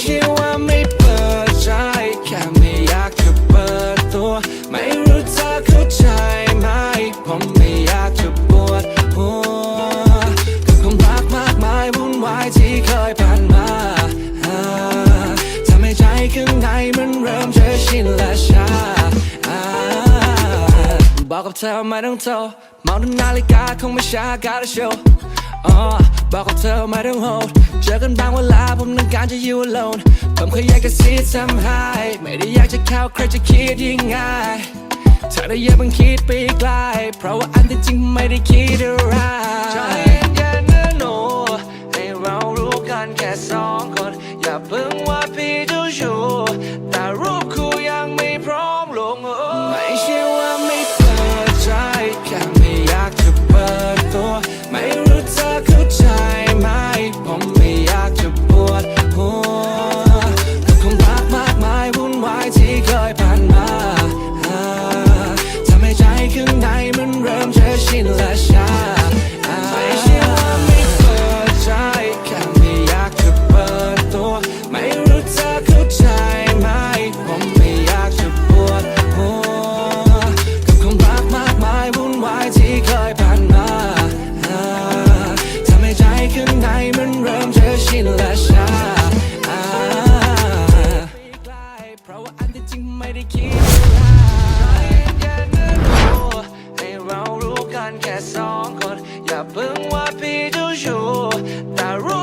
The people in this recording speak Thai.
ใช่ว่าไม่เปิดใจ แค่ไม่อยากจะเปิดตัว ไม่รู้เธอเข้าใจไหม ผมไม่อยากจะปวดหัวกับความรักมากมายวุ่นวายที่เคยผ่านมาทำให้ใจข้างในมันเริ่มเจอชินและชาบอกกับเธอไม่ต้องโทรมองดูนาฬิกาคงไม่ช้า gotta show บอกกับเธอไม่ต้องโหยเจอกันบางเวลาผมต้องการจะอยู่ alone ผมแค่อยากจะ see some high ไม่ได้อยากจะเข้าใครจะคิดยังไงเธอได้เยอะบังคิดไปไกล เพราะว่าอันที่จริงไม่ได้คิดอะไรใจเย็นนะหนูให้เรารู้กันแค่สองคน ชินและชาไม่เชื่อไม่เปิดใจแค่ไม่อยากจะเปิดตัว ไม่รู้เธอเข้าใจไหม ผมไม่อยากจะปวดหัวกับความรักมากมายวุ่นวายที่เคยผ่านมาทำให้ใจข้างในมันเริ่มจะชินและชาเพราะว่าอันที่จริงไม่ได้คิดันแค่สองคน อย่าเพิ่งว่าพี่เจ้าชู้แต่รู้